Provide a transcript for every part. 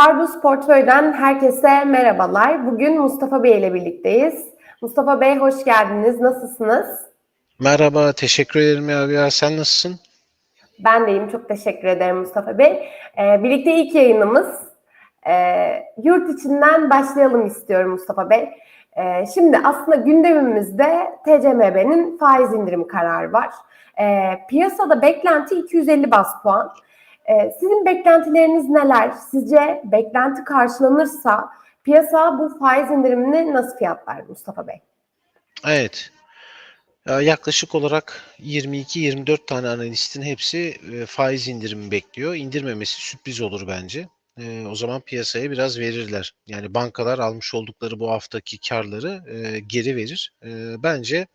Tarbus Portföy'den herkese merhabalar. Bugün Mustafa Bey ile birlikteyiz. Mustafa Bey hoş geldiniz. Nasılsınız? Merhaba, teşekkür ederim abi ya. Sen nasılsın? Ben deyim. Çok teşekkür ederim Mustafa Bey. Ee, birlikte ilk yayınımız. Ee, yurt içinden başlayalım istiyorum Mustafa Bey. Ee, şimdi aslında gündemimizde TCMB'nin faiz indirimi kararı var. Ee, piyasada beklenti 250 bas puan. Ee, sizin beklentileriniz neler? Sizce beklenti karşılanırsa piyasa bu faiz indirimini nasıl fiyatlar Mustafa Bey? Evet. Ya Yaklaşık olarak 22-24 tane analistin hepsi e, faiz indirimi bekliyor. İndirmemesi sürpriz olur bence. E, o zaman piyasaya biraz verirler. Yani bankalar almış oldukları bu haftaki karları e, geri verir. E, bence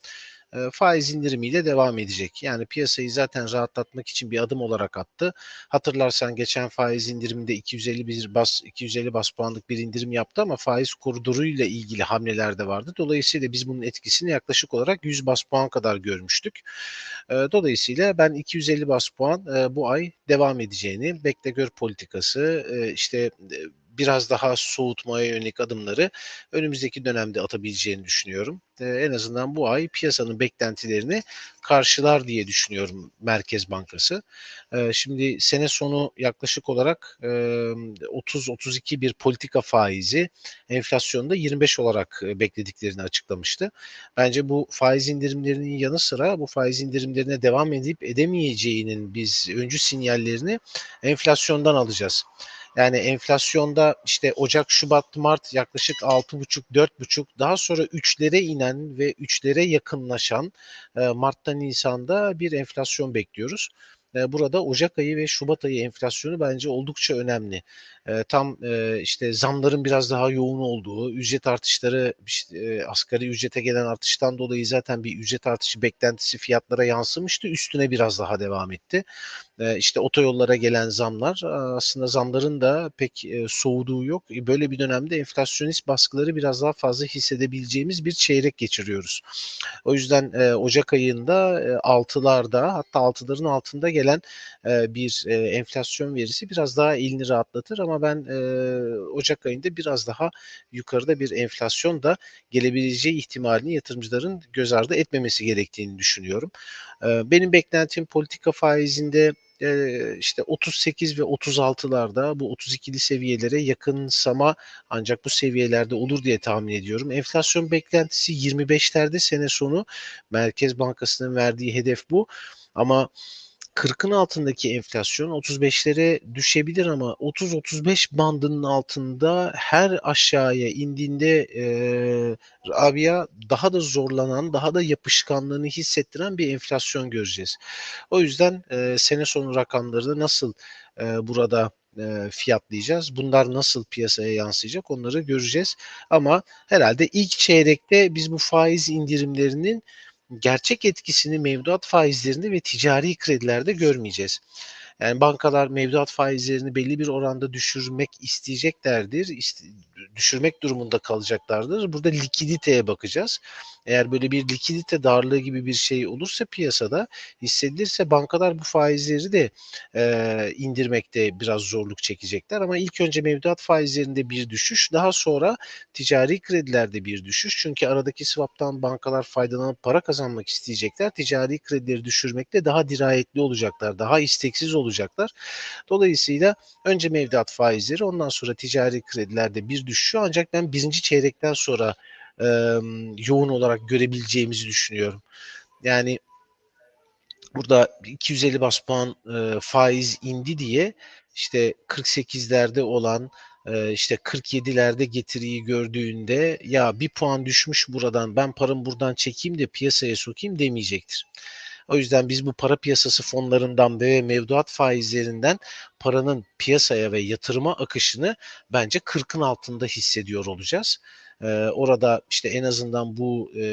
faiz indirimiyle devam edecek. Yani piyasayı zaten rahatlatmak için bir adım olarak attı. Hatırlarsan geçen faiz indiriminde 250 bir bas 250 bas puanlık bir indirim yaptı ama faiz koridoruyla ilgili hamleler de vardı. Dolayısıyla biz bunun etkisini yaklaşık olarak 100 bas puan kadar görmüştük. E, Dolayısıyla ben 250 bas puan e, bu ay devam edeceğini, bekle gör politikası, e, işte e, biraz daha soğutmaya yönelik adımları önümüzdeki dönemde atabileceğini düşünüyorum. En azından bu ay piyasanın beklentilerini karşılar diye düşünüyorum Merkez Bankası. Şimdi sene sonu yaklaşık olarak e, 30-32 bir politika faizi enflasyonda 25 olarak beklediklerini açıklamıştı. Bence bu faiz indirimlerinin yanı sıra bu faiz indirimlerine devam edip edemeyeceğinin biz öncü sinyallerini enflasyondan alacağız. Yani enflasyonda işte Ocak, Şubat, Mart yaklaşık 6,5-4,5 daha sonra 3'lere inen ve 3'lere yakınlaşan e, Mart'ta Nisan'da bir enflasyon bekliyoruz. Burada Ocak ayı ve Şubat ayı enflasyonu bence oldukça önemli. Tam işte zamların biraz daha yoğun olduğu, ücret artışları işte, asgari ücrete gelen artıştan dolayı zaten bir ücret artışı beklentisi fiyatlara yansımıştı. Üstüne biraz daha devam etti. E, İşte otoyollara gelen zamlar aslında zamların da pek soğuduğu yok. E, Böyle bir dönemde enflasyonist baskıları biraz daha fazla hissedebileceğimiz bir çeyrek geçiriyoruz. O yüzden Ocak ayında e, 6'larda hatta 6'ların altında gelen e, bir e, enflasyon verisi biraz daha elini rahatlatır ama ben e, Ocak ayında biraz daha yukarıda bir enflasyon da gelebileceği ihtimalini yatırımcıların göz ardı etmemesi gerektiğini düşünüyorum. E, benim beklentim politika faizinde e, işte 38 ve 36'larda bu 32'li seviyelere yakınsama ancak bu seviyelerde olur diye tahmin ediyorum. Enflasyon beklentisi 25'lerde sene sonu Merkez Bankası'nın verdiği hedef bu. Ama 40'ın altındaki enflasyon 35'lere düşebilir ama 30-35 bandının altında her aşağıya indiğinde e, Rabia daha da zorlanan, daha da yapışkanlığını hissettiren bir enflasyon göreceğiz. O yüzden e, sene sonu rakamları nasıl e, burada e, fiyatlayacağız? Bunlar nasıl piyasaya yansıyacak? Onları göreceğiz. Ama herhalde ilk çeyrekte biz bu faiz indirimlerinin gerçek etkisini mevduat faizlerinde ve ticari kredilerde görmeyeceğiz. Yani bankalar mevduat faizlerini belli bir oranda düşürmek isteyeceklerdir. İste, düşürmek durumunda kalacaklardır. Burada likiditeye bakacağız. Eğer böyle bir likidite darlığı gibi bir şey olursa piyasada hissedilirse bankalar bu faizleri de e, indirmekte biraz zorluk çekecekler. Ama ilk önce mevduat faizlerinde bir düşüş, daha sonra ticari kredilerde bir düşüş. Çünkü aradaki swap'tan bankalar faydalanıp para kazanmak isteyecekler. Ticari kredileri düşürmekte daha dirayetli olacaklar, daha isteksiz olacaklar. Dolayısıyla önce mevduat faizleri ondan sonra ticari kredilerde bir düşüşü ancak ben birinci çeyrekten sonra e, yoğun olarak görebileceğimizi düşünüyorum. Yani burada 250 bas puan e, faiz indi diye işte 48'lerde olan e, işte 47'lerde getiriyi gördüğünde ya bir puan düşmüş buradan ben paramı buradan çekeyim de piyasaya sokayım demeyecektir. O yüzden biz bu para piyasası fonlarından ve mevduat faizlerinden paranın piyasaya ve yatırıma akışını bence 40'ın altında hissediyor olacağız. Ee, orada işte en azından bu e,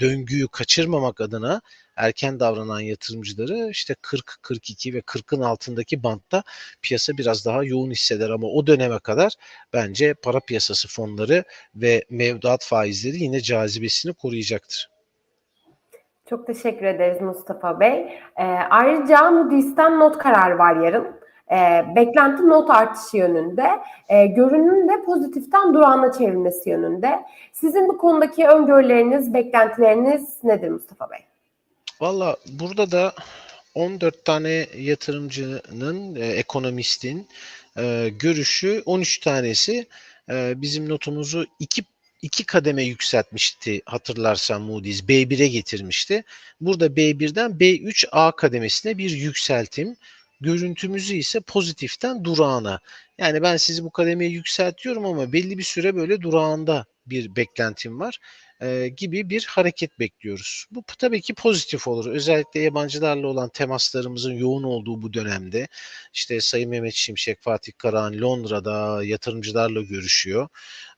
döngüyü kaçırmamak adına erken davranan yatırımcıları işte 40, 42 ve 40'ın altındaki bantta piyasa biraz daha yoğun hisseder ama o döneme kadar bence para piyasası fonları ve mevduat faizleri yine cazibesini koruyacaktır. Çok teşekkür ederiz Mustafa Bey. Ee, ayrıca Moody's'ten not kararı var yarın. E, beklenti not artışı yönünde, e, görünüm de pozitiften durağına çevrilmesi yönünde. Sizin bu konudaki öngörüleriniz, beklentileriniz nedir Mustafa Bey? Valla burada da 14 tane yatırımcının, e, ekonomistin e, görüşü 13 tanesi e, bizim notumuzu iki iki kademe yükseltmişti hatırlarsan Moody's B1'e getirmişti. Burada B1'den B3A kademesine bir yükseltim. Görüntümüzü ise pozitiften durağına. Yani ben sizi bu kademeye yükseltiyorum ama belli bir süre böyle durağında bir beklentim var e, gibi bir hareket bekliyoruz. Bu tabii ki pozitif olur. Özellikle yabancılarla olan temaslarımızın yoğun olduğu bu dönemde işte Sayın Mehmet Şimşek, Fatih Karahan Londra'da yatırımcılarla görüşüyor.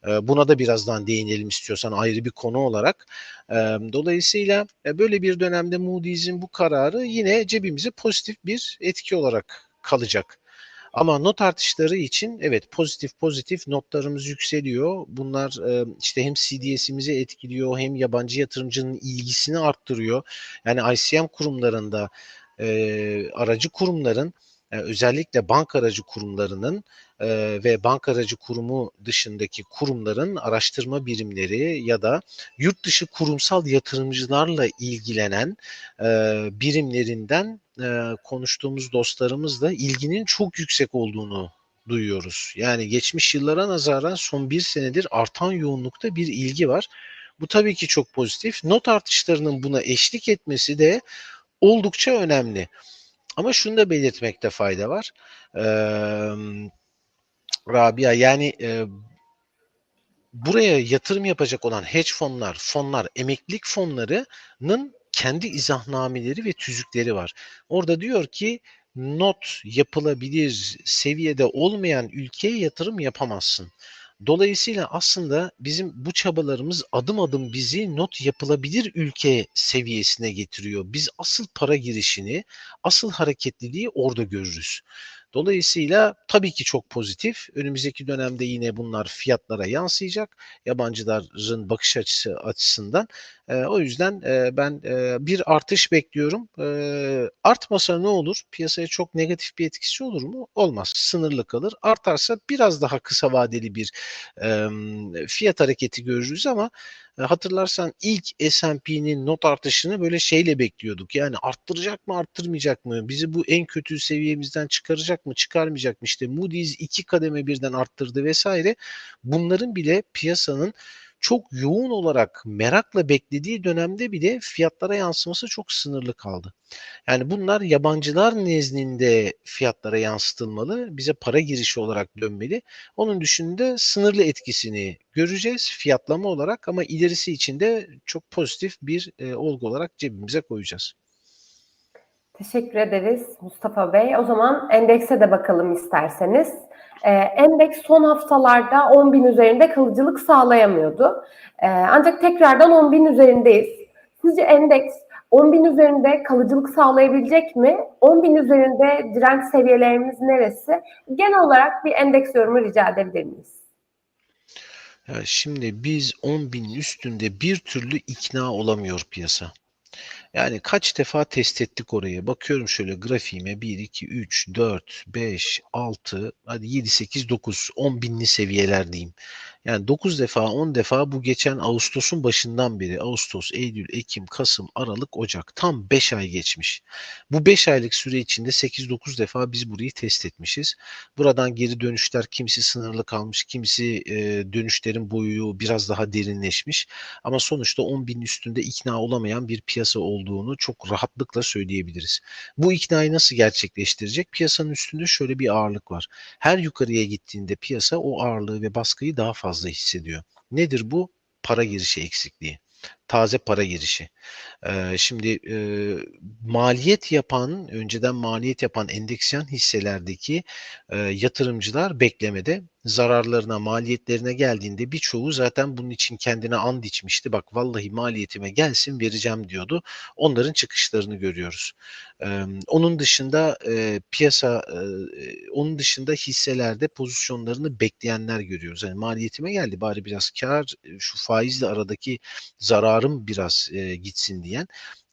E, buna da birazdan değinelim istiyorsan ayrı bir konu olarak. E, dolayısıyla böyle bir dönemde Moody's'in bu kararı yine cebimize pozitif bir etki olarak kalacak. Ama not artışları için evet pozitif pozitif notlarımız yükseliyor. Bunlar e, işte hem CDS'imizi etkiliyor hem yabancı yatırımcının ilgisini arttırıyor. Yani ICM kurumlarında e, aracı kurumların özellikle bank aracı kurumlarının ve bank aracı kurumu dışındaki kurumların araştırma birimleri ya da yurt dışı kurumsal yatırımcılarla ilgilenen birimlerinden konuştuğumuz dostlarımızla ilginin çok yüksek olduğunu duyuyoruz. Yani geçmiş yıllara nazaran son bir senedir artan yoğunlukta bir ilgi var. Bu tabii ki çok pozitif. Not artışlarının buna eşlik etmesi de oldukça önemli. Ama şunu da belirtmekte fayda var. Ee, Rabia yani e, buraya yatırım yapacak olan hedge fonlar, fonlar, emeklilik fonlarının kendi izahnameleri ve tüzükleri var. Orada diyor ki not yapılabilir seviyede olmayan ülkeye yatırım yapamazsın. Dolayısıyla aslında bizim bu çabalarımız adım adım bizi not yapılabilir ülke seviyesine getiriyor. Biz asıl para girişini, asıl hareketliliği orada görürüz. Dolayısıyla tabii ki çok pozitif. Önümüzdeki dönemde yine bunlar fiyatlara yansıyacak. Yabancıların bakış açısı açısından. E, o yüzden e, ben e, bir artış bekliyorum. E, artmasa ne olur? Piyasaya çok negatif bir etkisi olur mu? Olmaz. Sınırlı kalır. Artarsa biraz daha kısa vadeli bir e, fiyat hareketi görürüz ama hatırlarsan ilk S&P'nin not artışını böyle şeyle bekliyorduk. Yani arttıracak mı arttırmayacak mı? Bizi bu en kötü seviyemizden çıkaracak mı çıkarmayacak mı? İşte Moody's iki kademe birden arttırdı vesaire. Bunların bile piyasanın çok yoğun olarak merakla beklediği dönemde bile fiyatlara yansıması çok sınırlı kaldı. Yani bunlar yabancılar nezdinde fiyatlara yansıtılmalı, bize para girişi olarak dönmeli. Onun dışında sınırlı etkisini göreceğiz fiyatlama olarak ama ilerisi için de çok pozitif bir e, olgu olarak cebimize koyacağız. Teşekkür ederiz Mustafa Bey. O zaman endekse de bakalım isterseniz. Ee, endeks son haftalarda 10 bin üzerinde kalıcılık sağlayamıyordu. Ee, ancak tekrardan 10 bin üzerindeyiz. Sizce endeks 10 bin üzerinde kalıcılık sağlayabilecek mi? 10 bin üzerinde direnç seviyelerimiz neresi? Genel olarak bir endeks yorumu rica edebilir miyiz? Ya şimdi biz 10 binin üstünde bir türlü ikna olamıyor piyasa. Yani kaç defa test ettik orayı. Bakıyorum şöyle grafiğime 1, 2, 3, 4, 5, 6, hadi 7, 8, 9, 10 binli seviyeler diyeyim. Yani 9 defa 10 defa bu geçen Ağustos'un başından beri Ağustos, Eylül, Ekim, Kasım, Aralık, Ocak tam 5 ay geçmiş. Bu 5 aylık süre içinde 8-9 defa biz burayı test etmişiz. Buradan geri dönüşler kimisi sınırlı kalmış, kimisi e, dönüşlerin boyu biraz daha derinleşmiş. Ama sonuçta 10 bin üstünde ikna olamayan bir piyasa olduğunu çok rahatlıkla söyleyebiliriz. Bu iknayı nasıl gerçekleştirecek? Piyasanın üstünde şöyle bir ağırlık var. Her yukarıya gittiğinde piyasa o ağırlığı ve baskıyı daha fazla hissediyor. Nedir bu? Para girişi eksikliği. Taze para girişi. Ee, şimdi e, maliyet yapan, önceden maliyet yapan endeksiyon hisselerdeki e, yatırımcılar beklemede zararlarına, maliyetlerine geldiğinde birçoğu zaten bunun için kendine and içmişti. Bak vallahi maliyetime gelsin vereceğim diyordu. Onların çıkışlarını görüyoruz. Ee, onun dışında e, piyasa, e, onun dışında hisselerde pozisyonlarını bekleyenler görüyoruz. Yani maliyetime geldi bari biraz kar, şu faizle aradaki zarar karım biraz e, gitsin diyen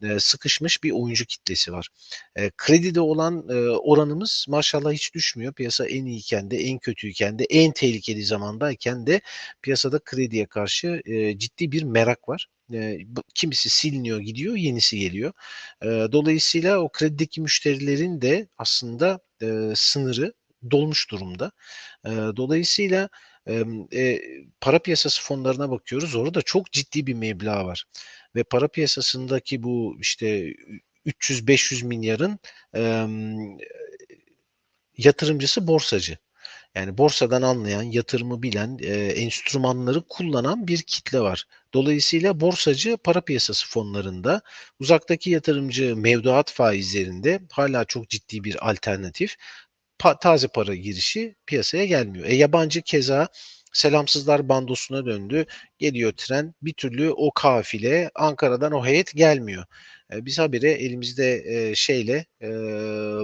e, sıkışmış bir oyuncu kitlesi var. E, kredide olan e, oranımız maşallah hiç düşmüyor. Piyasa en iyiyken de en kötüyken de en tehlikeli zamandayken de piyasada krediye karşı e, ciddi bir merak var. E, kimisi siliniyor gidiyor yenisi geliyor. E, dolayısıyla o kredideki müşterilerin de aslında e, sınırı dolmuş durumda. E, dolayısıyla e, para piyasası fonlarına bakıyoruz. Orada çok ciddi bir meblağ var. Ve para piyasasındaki bu işte 300-500 milyarın e, yatırımcısı borsacı. Yani borsadan anlayan, yatırımı bilen, e, enstrümanları kullanan bir kitle var. Dolayısıyla borsacı para piyasası fonlarında, uzaktaki yatırımcı mevduat faizlerinde hala çok ciddi bir alternatif. Pa- taze para girişi piyasaya gelmiyor. E, yabancı keza selamsızlar bandosuna döndü. Geliyor tren bir türlü o kafile Ankara'dan o heyet gelmiyor. E, biz habire elimizde e, şeyle e,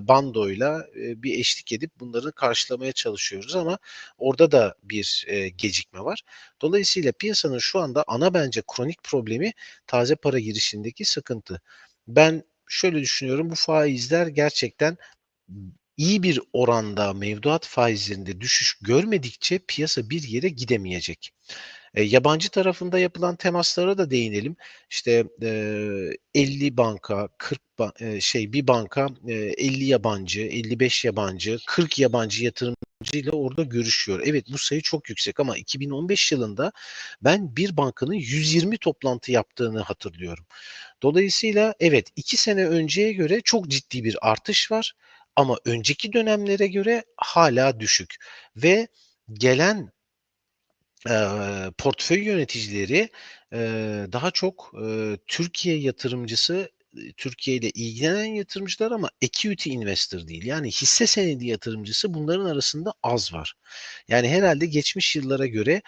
bandoyla e, bir eşlik edip bunları karşılamaya çalışıyoruz ama orada da bir e, gecikme var. Dolayısıyla piyasanın şu anda ana bence kronik problemi taze para girişindeki sıkıntı. Ben şöyle düşünüyorum bu faizler gerçekten iyi bir oranda mevduat faizlerinde düşüş görmedikçe piyasa bir yere gidemeyecek. E, yabancı tarafında yapılan temaslara da değinelim. İşte e, 50 banka, 40 ba- e, şey bir banka e, 50 yabancı, 55 yabancı, 40 yabancı yatırımcıyla orada görüşüyor. Evet bu sayı çok yüksek ama 2015 yılında ben bir bankanın 120 toplantı yaptığını hatırlıyorum. Dolayısıyla evet 2 sene önceye göre çok ciddi bir artış var ama önceki dönemlere göre hala düşük ve gelen eee, portföy yöneticileri eee, daha çok eee, Türkiye yatırımcısı, Türkiye ile ilgilenen yatırımcılar ama equity investor değil. Yani hisse senedi yatırımcısı bunların arasında az var. Yani herhalde geçmiş yıllara göre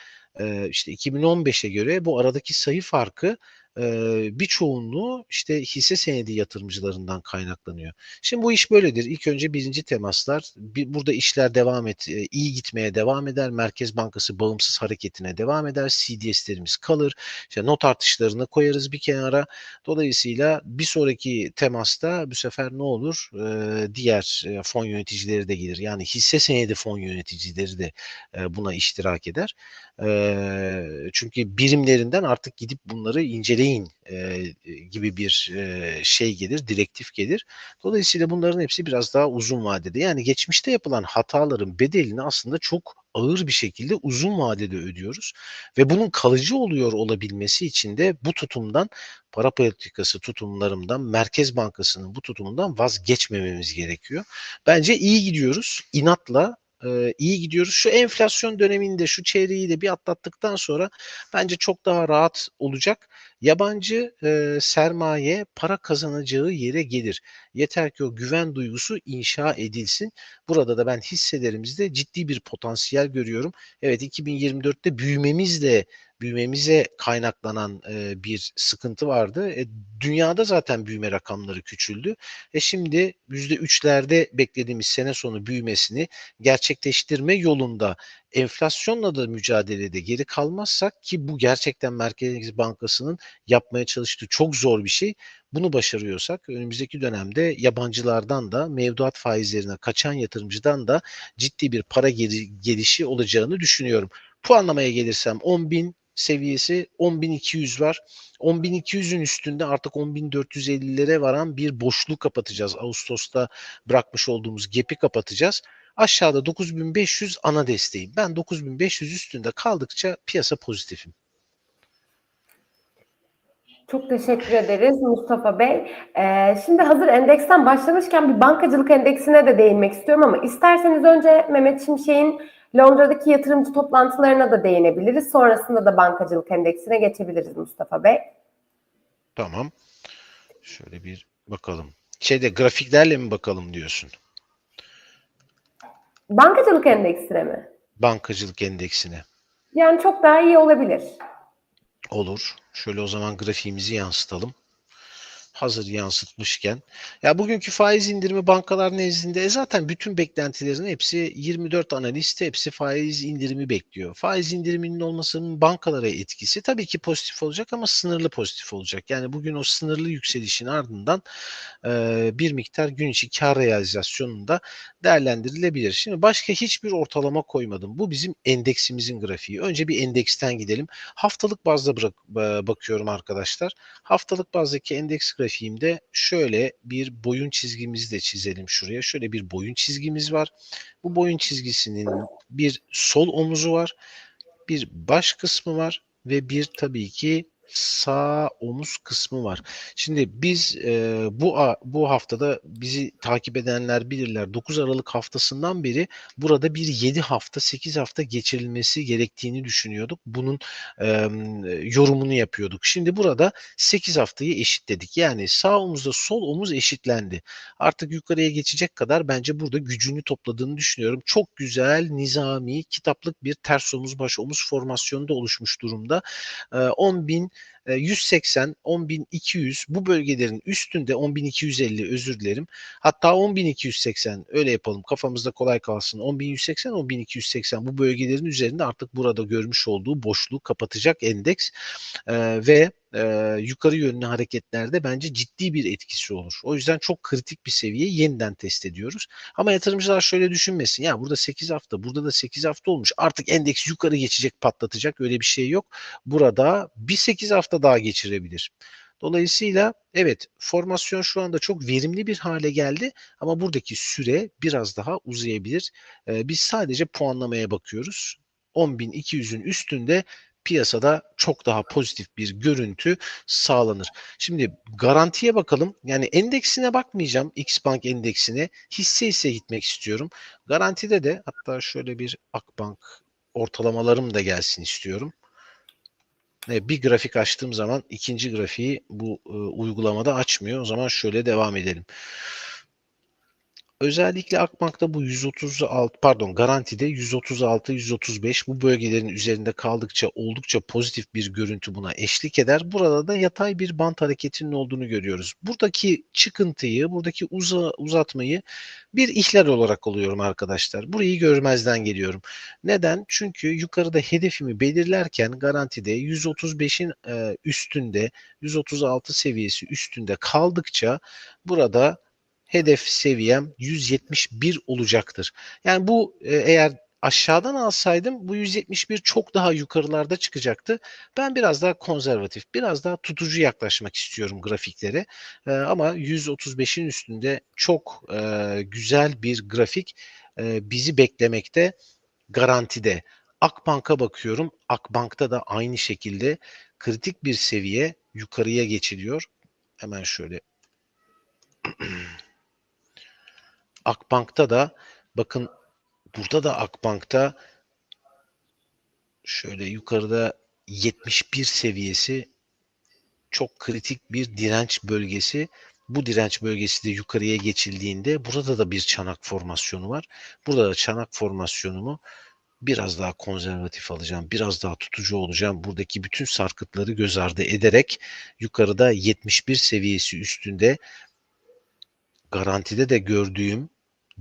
işte 2015'e göre bu aradaki sayı farkı eee, bir çoğunluğu işte hisse senedi yatırımcılarından kaynaklanıyor. Şimdi bu iş böyledir. İlk önce birinci temaslar. Bir, burada işler devam et, e, iyi gitmeye devam eder. Merkez Bankası bağımsız hareketine devam eder. CDS'lerimiz kalır. İşte not artışlarını koyarız bir kenara. Dolayısıyla bir sonraki temasta bu sefer ne olur? Ee, diğer e, fon yöneticileri de gelir. Yani hisse senedi fon yöneticileri de e, buna iştirak eder. Çünkü birimlerinden artık gidip bunları inceleyin gibi bir şey gelir, direktif gelir. Dolayısıyla bunların hepsi biraz daha uzun vadede. Yani geçmişte yapılan hataların bedelini aslında çok ağır bir şekilde uzun vadede ödüyoruz ve bunun kalıcı oluyor olabilmesi için de bu tutumdan para politikası tutumlarından Merkez Bankası'nın bu tutumundan vazgeçmememiz gerekiyor. Bence iyi gidiyoruz. İnatla e, iyi gidiyoruz. Şu enflasyon döneminde şu çeyreği de bir atlattıktan sonra bence çok daha rahat olacak. Yabancı e, sermaye para kazanacağı yere gelir. Yeter ki o güven duygusu inşa edilsin. Burada da ben hisselerimizde ciddi bir potansiyel görüyorum. Evet 2024'te büyümemizle büyümemize kaynaklanan e, bir sıkıntı vardı. E, dünyada zaten büyüme rakamları küçüldü. E şimdi %3'lerde beklediğimiz sene sonu büyümesini gerçekleştirme yolunda enflasyonla da mücadelede geri kalmazsak ki bu gerçekten Merkez Bankası'nın yapmaya çalıştığı çok zor bir şey. Bunu başarıyorsak önümüzdeki dönemde yabancılardan da mevduat faizlerine kaçan yatırımcıdan da ciddi bir para geri, gelişi olacağını düşünüyorum. Puanlamaya gelirsem 10.000 seviyesi 10.200 var. 10.200'ün üstünde artık 10.450'lere varan bir boşluk kapatacağız. Ağustos'ta bırakmış olduğumuz gap'i kapatacağız. Aşağıda 9500 ana desteği. Ben 9500 üstünde kaldıkça piyasa pozitifim. Çok teşekkür ederiz Mustafa Bey. Ee, şimdi hazır endeksten başlamışken bir bankacılık endeksine de değinmek istiyorum ama isterseniz önce Mehmet Şimşek'in Londra'daki yatırımcı toplantılarına da değinebiliriz. Sonrasında da bankacılık endeksine geçebiliriz Mustafa Bey. Tamam. Şöyle bir bakalım. Şeyde grafiklerle mi bakalım diyorsun? Bankacılık endeksine mi? Bankacılık endeksine. Yani çok daha iyi olabilir. Olur. Şöyle o zaman grafiğimizi yansıtalım. Hazır yansıtmışken. Ya bugünkü faiz indirimi bankalar nezdinde e zaten bütün beklentilerin hepsi 24 analist hepsi faiz indirimi bekliyor. Faiz indiriminin olmasının bankalara etkisi tabii ki pozitif olacak ama sınırlı pozitif olacak. Yani bugün o sınırlı yükselişin ardından e, bir miktar gün içi kar realizasyonunda değerlendirilebilir. Şimdi başka hiçbir ortalama koymadım. Bu bizim endeksimizin grafiği. Önce bir endeksten gidelim. Haftalık bazda bırak, ba- bakıyorum arkadaşlar. Haftalık bazdaki endeks grafiğimde şöyle bir boyun çizgimizi de çizelim şuraya. Şöyle bir boyun çizgimiz var. Bu boyun çizgisinin bir sol omuzu var, bir baş kısmı var ve bir tabii ki sağ omuz kısmı var. Şimdi biz e, bu bu haftada bizi takip edenler bilirler. 9 Aralık haftasından beri burada bir 7 hafta 8 hafta geçirilmesi gerektiğini düşünüyorduk. Bunun e, yorumunu yapıyorduk. Şimdi burada 8 haftayı eşitledik. Yani sağ omuzla sol omuz eşitlendi. Artık yukarıya geçecek kadar bence burada gücünü topladığını düşünüyorum. Çok güzel nizami kitaplık bir ters omuz baş omuz formasyonu da oluşmuş durumda. E, 10.000 e, 180, 10.200 bu bölgelerin üstünde 10.250 özür dilerim. Hatta 10.280 öyle yapalım kafamızda kolay kalsın. 10.180, 10.280 bu bölgelerin üzerinde artık burada görmüş olduğu boşluğu kapatacak endeks E, ve e, yukarı yönlü hareketlerde bence ciddi bir etkisi olur. O yüzden çok kritik bir seviye yeniden test ediyoruz. Ama yatırımcılar şöyle düşünmesin. Ya burada 8 hafta, burada da 8 hafta olmuş. Artık endeks yukarı geçecek, patlatacak. Öyle bir şey yok. Burada bir 8 hafta daha geçirebilir. Dolayısıyla evet formasyon şu anda çok verimli bir hale geldi ama buradaki süre biraz daha uzayabilir. Ee, biz sadece puanlamaya bakıyoruz. 10.200'ün üstünde piyasada çok daha pozitif bir görüntü sağlanır. Şimdi garantiye bakalım. Yani endeksine bakmayacağım. Xbank endeksine. Hisse hisse gitmek istiyorum. Garantide de hatta şöyle bir Akbank ortalamalarım da gelsin istiyorum. Bir grafik açtığım zaman ikinci grafiği bu e, uygulamada açmıyor. O zaman şöyle devam edelim. Özellikle Akbank'ta bu 136 pardon garantide 136 135 bu bölgelerin üzerinde kaldıkça oldukça pozitif bir görüntü buna eşlik eder. Burada da yatay bir bant hareketinin olduğunu görüyoruz. Buradaki çıkıntıyı, buradaki uza, uzatmayı bir ihlal olarak alıyorum arkadaşlar. Burayı görmezden geliyorum. Neden? Çünkü yukarıda hedefimi belirlerken garantide 135'in e, üstünde 136 seviyesi üstünde kaldıkça burada hedef seviyem 171 olacaktır. Yani bu e, eğer aşağıdan alsaydım bu 171 çok daha yukarılarda çıkacaktı. Ben biraz daha konservatif, biraz daha tutucu yaklaşmak istiyorum grafiklere. E, ama 135'in üstünde çok e, güzel bir grafik e, bizi beklemekte garantide. Akbank'a bakıyorum. Akbank'ta da aynı şekilde kritik bir seviye yukarıya geçiliyor. Hemen şöyle Akbank'ta da bakın burada da Akbank'ta şöyle yukarıda 71 seviyesi çok kritik bir direnç bölgesi. Bu direnç bölgesi de yukarıya geçildiğinde burada da bir çanak formasyonu var. Burada da çanak formasyonumu biraz daha konservatif alacağım. Biraz daha tutucu olacağım. Buradaki bütün sarkıtları göz ardı ederek yukarıda 71 seviyesi üstünde garantide de gördüğüm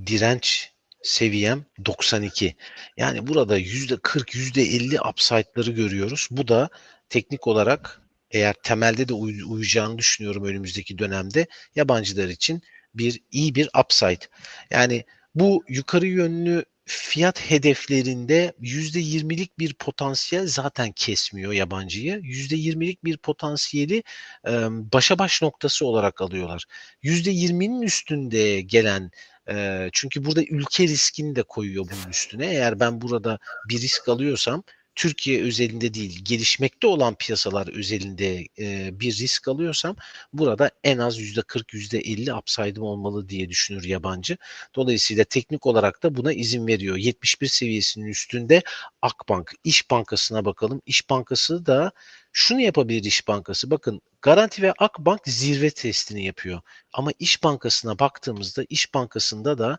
direnç seviyem 92. Yani burada %40, %50 upside'ları görüyoruz. Bu da teknik olarak eğer temelde de uy- uyacağını düşünüyorum önümüzdeki dönemde yabancılar için bir iyi bir upside. Yani bu yukarı yönlü fiyat hedeflerinde %20'lik bir potansiyel zaten kesmiyor yabancıyı. %20'lik bir potansiyeli e, başa baş noktası olarak alıyorlar. %20'nin üstünde gelen e, çünkü burada ülke riskini de koyuyor bunun üstüne. Eğer ben burada bir risk alıyorsam Türkiye özelinde değil, gelişmekte olan piyasalar özelinde e, bir risk alıyorsam burada en az %40, %50 upside'ım olmalı diye düşünür yabancı. Dolayısıyla teknik olarak da buna izin veriyor. 71 seviyesinin üstünde Akbank, İş Bankası'na bakalım. İş Bankası da şunu yapabilir İş Bankası. Bakın Garanti ve Akbank zirve testini yapıyor. Ama İş Bankası'na baktığımızda İş Bankası'nda da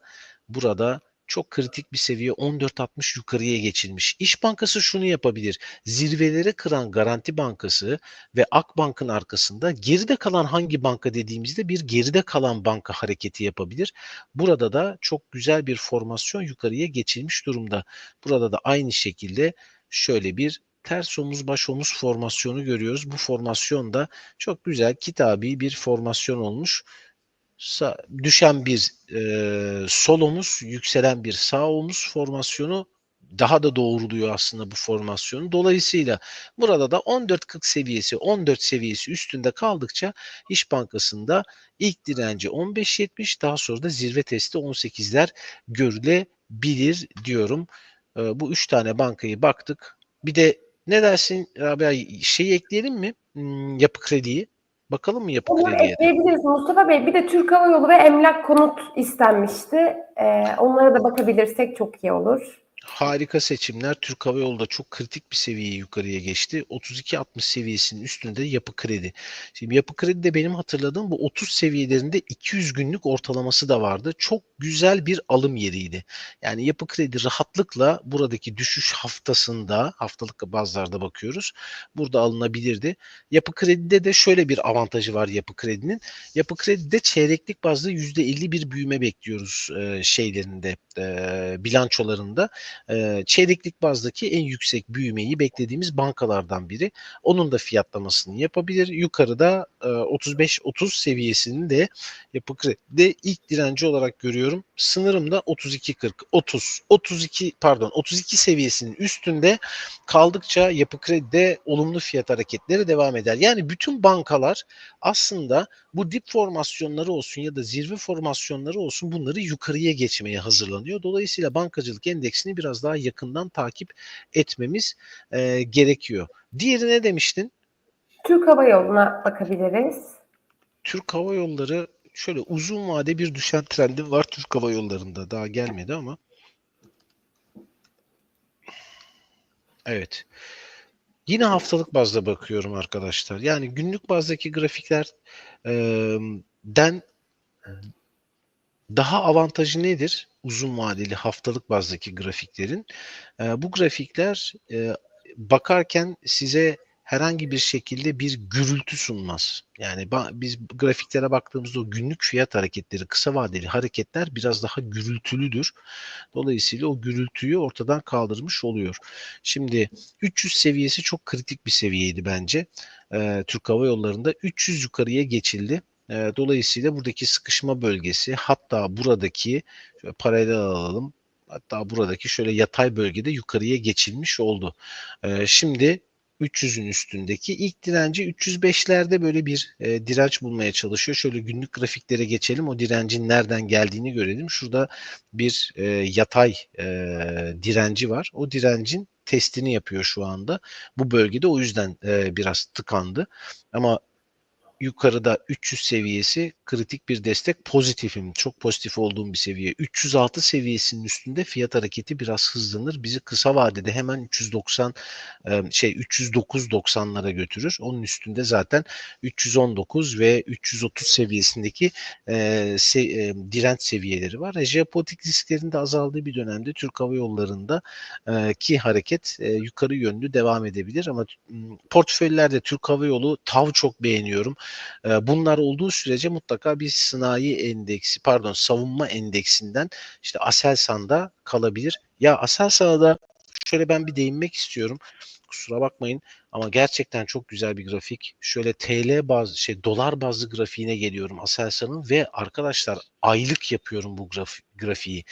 burada çok kritik bir seviye 14.60 yukarıya geçilmiş. İş Bankası şunu yapabilir. Zirveleri kıran Garanti Bankası ve Akbank'ın arkasında geride kalan hangi banka dediğimizde bir geride kalan banka hareketi yapabilir. Burada da çok güzel bir formasyon yukarıya geçilmiş durumda. Burada da aynı şekilde şöyle bir ters omuz baş omuz formasyonu görüyoruz. Bu formasyon da çok güzel kitabi bir formasyon olmuş. Sa- düşen bir e, sol omuz, yükselen bir sağ omuz formasyonu daha da doğruluyor aslında bu formasyonu. Dolayısıyla burada da 14.40 seviyesi, 14 seviyesi üstünde kaldıkça İş Bankası'nda ilk direnci 15.70 daha sonra da zirve testi 18'ler görülebilir diyorum. E, bu üç tane bankayı baktık. Bir de ne dersin Rabia şeyi ekleyelim mi? Hmm, yapı krediyi. Bakalım mı yapı Onu krediye ekleyebiliriz Mustafa Bey. Bir de Türk Hava Yolu ve Emlak Konut istenmişti. Ee, onlara da bakabilirsek çok iyi olur. Harika seçimler. Türk Hava Yolu da çok kritik bir seviyeye yukarıya geçti. 32.60 seviyesinin üstünde yapı kredi. Şimdi yapı kredi de benim hatırladığım bu 30 seviyelerinde 200 günlük ortalaması da vardı. Çok güzel bir alım yeriydi. Yani yapı kredi rahatlıkla buradaki düşüş haftasında haftalık bazlarda bakıyoruz. Burada alınabilirdi. Yapı kredide de şöyle bir avantajı var yapı kredinin. Yapı kredide çeyreklik bazda %50 bir büyüme bekliyoruz e, şeylerinde, e, bilançolarında. Çeyreklik bazdaki en yüksek büyümeyi beklediğimiz bankalardan biri. Onun da fiyatlamasını yapabilir. Yukarıda e, 35-30 seviyesini de yapı kredide ilk direnci olarak görüyorum. Sınırım da 32-40, 30, 32 pardon 32 seviyesinin üstünde kaldıkça yapı kredide olumlu fiyat hareketleri devam eder. Yani bütün bankalar aslında bu dip formasyonları olsun ya da zirve formasyonları olsun bunları yukarıya geçmeye hazırlanıyor. Dolayısıyla bankacılık endeksini biraz daha yakından takip etmemiz e, gerekiyor. Diğeri ne demiştin? Türk Hava Yolu'na bakabiliriz. Türk Hava Yolları şöyle uzun vade bir düşen trendi var Türk Hava Yolları'nda. Daha gelmedi ama. Evet. Yine haftalık bazda bakıyorum arkadaşlar. Yani günlük bazdaki grafikler e, den daha avantajı nedir? Uzun vadeli haftalık bazdaki grafiklerin. E, bu grafikler e, bakarken size herhangi bir şekilde bir gürültü sunmaz. Yani biz grafiklere baktığımızda o günlük fiyat hareketleri, kısa vadeli hareketler biraz daha gürültülüdür. Dolayısıyla o gürültüyü ortadan kaldırmış oluyor. Şimdi 300 seviyesi çok kritik bir seviyeydi bence. Ee, Türk Hava Yolları'nda 300 yukarıya geçildi. Ee, dolayısıyla buradaki sıkışma bölgesi hatta buradaki paralel alalım. Hatta buradaki şöyle yatay bölgede yukarıya geçilmiş oldu. Şimdi 300'ün üstündeki ilk direnci 305'lerde böyle bir e, direnç bulmaya çalışıyor. Şöyle günlük grafiklere geçelim. O direncin nereden geldiğini görelim. Şurada bir e, yatay e, direnci var. O direncin testini yapıyor şu anda. Bu bölgede o yüzden e, biraz tıkandı. Ama yukarıda 300 seviyesi kritik bir destek pozitifim. Çok pozitif olduğum bir seviye. 306 seviyesinin üstünde fiyat hareketi biraz hızlanır. Bizi kısa vadede hemen 390 e, şey 309.90'lara götürür. Onun üstünde zaten 319 ve 330 seviyesindeki e, se, e, direnç seviyeleri var. E, jeopolitik risklerin de azaldığı bir dönemde Türk Hava Yolları'nda e, ki hareket e, yukarı yönlü devam edebilir ama portföylerde Türk Hava Yolu TAV çok beğeniyorum. Bunlar olduğu sürece mutlaka bir sanayi endeksi pardon savunma endeksinden işte Aselsan'da kalabilir. Ya Aselsan'a da şöyle ben bir değinmek istiyorum. Kusura bakmayın ama gerçekten çok güzel bir grafik. Şöyle TL bazı şey dolar bazlı grafiğine geliyorum Aselsan'ın ve arkadaşlar aylık yapıyorum bu graf, grafiği.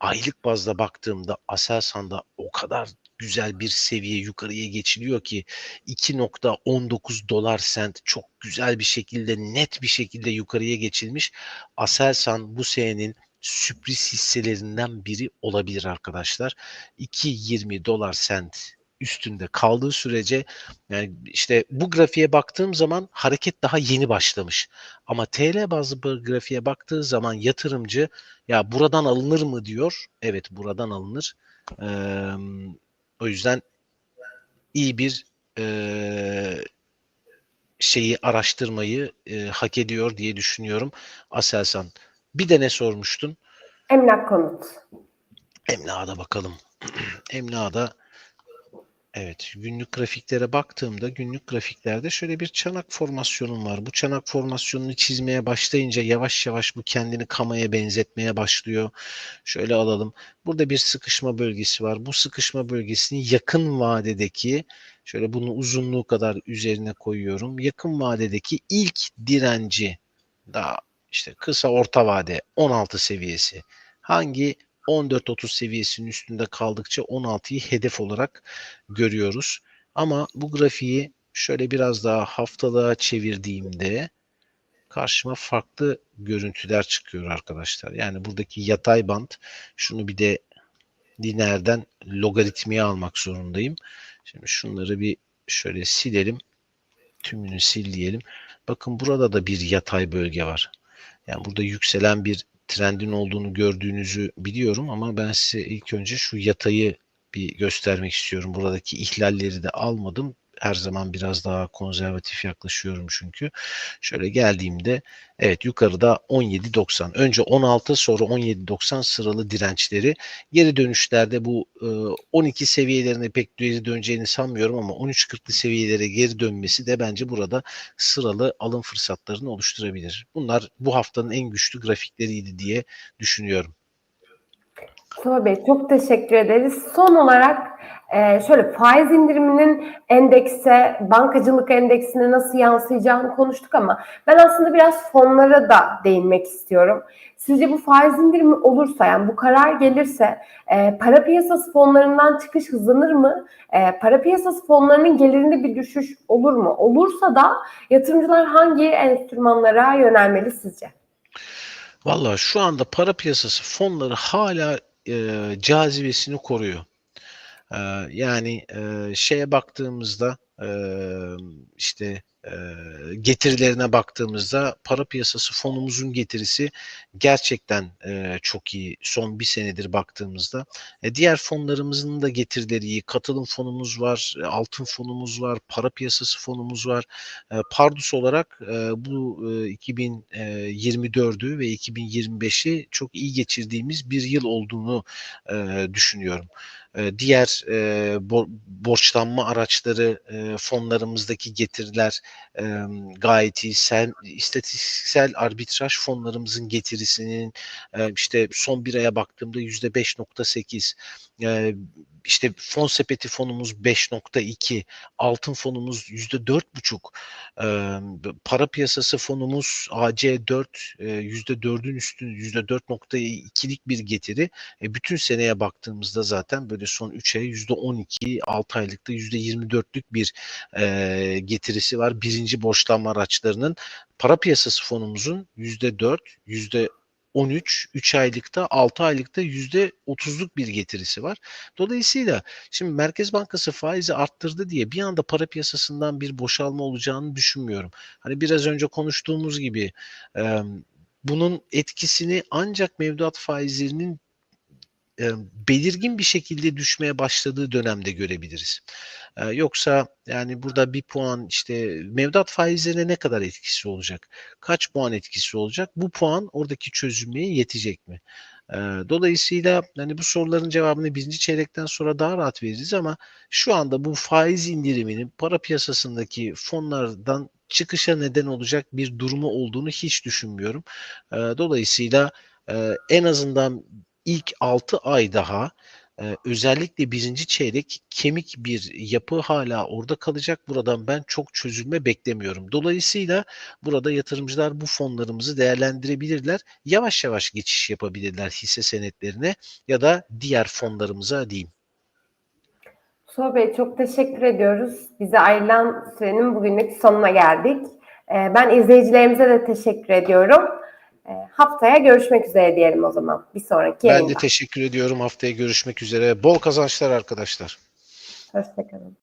Aylık bazda baktığımda Aselsan'da o kadar güzel bir seviye yukarıya geçiliyor ki 2.19 dolar sent çok güzel bir şekilde net bir şekilde yukarıya geçilmiş. Aselsan bu senenin sürpriz hisselerinden biri olabilir arkadaşlar. 2.20 dolar sent üstünde kaldığı sürece yani işte bu grafiğe baktığım zaman hareket daha yeni başlamış. Ama TL bazlı bir grafiğe baktığı zaman yatırımcı ya buradan alınır mı diyor. Evet buradan alınır. Ee, o yüzden iyi bir e, şeyi araştırmayı e, hak ediyor diye düşünüyorum Aselsan. Bir de ne sormuştun? Emlak Konut. Emlak'a bakalım. Emlak'da evet günlük grafiklere baktığımda günlük grafiklerde şöyle bir çanak formasyonum var. Bu çanak formasyonunu çizmeye başlayınca yavaş yavaş bu kendini kamaya benzetmeye başlıyor. Şöyle alalım. Burada bir sıkışma bölgesi var. Bu sıkışma bölgesini yakın vadedeki şöyle bunu uzunluğu kadar üzerine koyuyorum. Yakın vadedeki ilk direnci daha işte kısa orta vade 16 seviyesi. Hangi 14-30 seviyesinin üstünde kaldıkça 16'yı hedef olarak görüyoruz. Ama bu grafiği şöyle biraz daha haftalığa çevirdiğimde karşıma farklı görüntüler çıkıyor arkadaşlar. Yani buradaki yatay bant şunu bir de lineerden logaritmiye almak zorundayım. Şimdi şunları bir şöyle silelim. Tümünü sil diyelim. Bakın burada da bir yatay bölge var. Yani burada yükselen bir trendin olduğunu gördüğünüzü biliyorum ama ben size ilk önce şu yatayı bir göstermek istiyorum. Buradaki ihlalleri de almadım. Her zaman biraz daha konservatif yaklaşıyorum çünkü. Şöyle geldiğimde evet yukarıda 17.90. Önce 16 sonra 17.90 sıralı dirençleri. Geri dönüşlerde bu e, 12 seviyelerine pek geri döneceğini sanmıyorum ama 13.40'lı seviyelere geri dönmesi de bence burada sıralı alım fırsatlarını oluşturabilir. Bunlar bu haftanın en güçlü grafikleriydi diye düşünüyorum. Mustafa Bey çok teşekkür ederiz. Son olarak e, şöyle faiz indiriminin endekse, bankacılık endeksine nasıl yansıyacağını konuştuk ama ben aslında biraz fonlara da değinmek istiyorum. Sizce bu faiz indirimi olursa yani bu karar gelirse e, para piyasası fonlarından çıkış hızlanır mı? E, para piyasası fonlarının gelirinde bir düşüş olur mu? Olursa da yatırımcılar hangi enstrümanlara yönelmeli sizce? Valla şu anda para piyasası fonları hala e, cazibesini koruyor. E, yani e, şeye baktığımızda e, işte getirilerine baktığımızda para piyasası fonumuzun getirisi gerçekten çok iyi. Son bir senedir baktığımızda. E, diğer fonlarımızın da getirileri iyi. Katılım fonumuz var, e, altın fonumuz var, para piyasası fonumuz var. E, Pardus olarak bu e, 2024'ü ve 2025'i çok iyi geçirdiğimiz bir yıl olduğunu düşünüyorum. Diğer bo- borçlanma araçları fonlarımızdaki getiriler e, gayet iyi. Sen, istatistiksel arbitraj fonlarımızın getirisinin e, işte son bir aya baktığımda yüzde 5.8 e, işte fon sepeti fonumuz 5.2 altın fonumuz yüzde dört buçuk. Para piyasası fonumuz AC4 e, yüzde dördün üstün yüzde 4.2'lik bir getiri. E, bütün seneye baktığımızda zaten böyle son 3 ay yüzde 12 6 aylıkta yüzde 24'lük bir e, getirisi var birinci borçlanma araçlarının para piyasası fonumuzun yüzde 4 yüzde 13, 3 aylıkta, 6 aylıkta yüzde 30'luk bir getirisi var. Dolayısıyla şimdi Merkez Bankası faizi arttırdı diye bir anda para piyasasından bir boşalma olacağını düşünmüyorum. Hani biraz önce konuştuğumuz gibi e, bunun etkisini ancak mevduat faizlerinin belirgin bir şekilde düşmeye başladığı dönemde görebiliriz. Yoksa yani burada bir puan işte mevduat faizlerine ne kadar etkisi olacak? Kaç puan etkisi olacak? Bu puan oradaki çözülmeye yetecek mi? Dolayısıyla hani bu soruların cevabını birinci çeyrekten sonra daha rahat veririz ama şu anda bu faiz indiriminin para piyasasındaki fonlardan çıkışa neden olacak bir durumu olduğunu hiç düşünmüyorum. Dolayısıyla en azından ilk 6 ay daha e, özellikle birinci çeyrek kemik bir yapı hala orada kalacak. Buradan ben çok çözülme beklemiyorum. Dolayısıyla burada yatırımcılar bu fonlarımızı değerlendirebilirler. Yavaş yavaş geçiş yapabilirler hisse senetlerine ya da diğer fonlarımıza diyeyim. Mustafa Bey çok teşekkür ediyoruz. Bize ayrılan sürenin bugünlük sonuna geldik. Ee, Ben izleyicilerimize de teşekkür ediyorum. Haftaya görüşmek üzere diyelim o zaman. Bir sonraki Ben yayında. de teşekkür ediyorum. Haftaya görüşmek üzere. Bol kazançlar arkadaşlar. Hoşçakalın.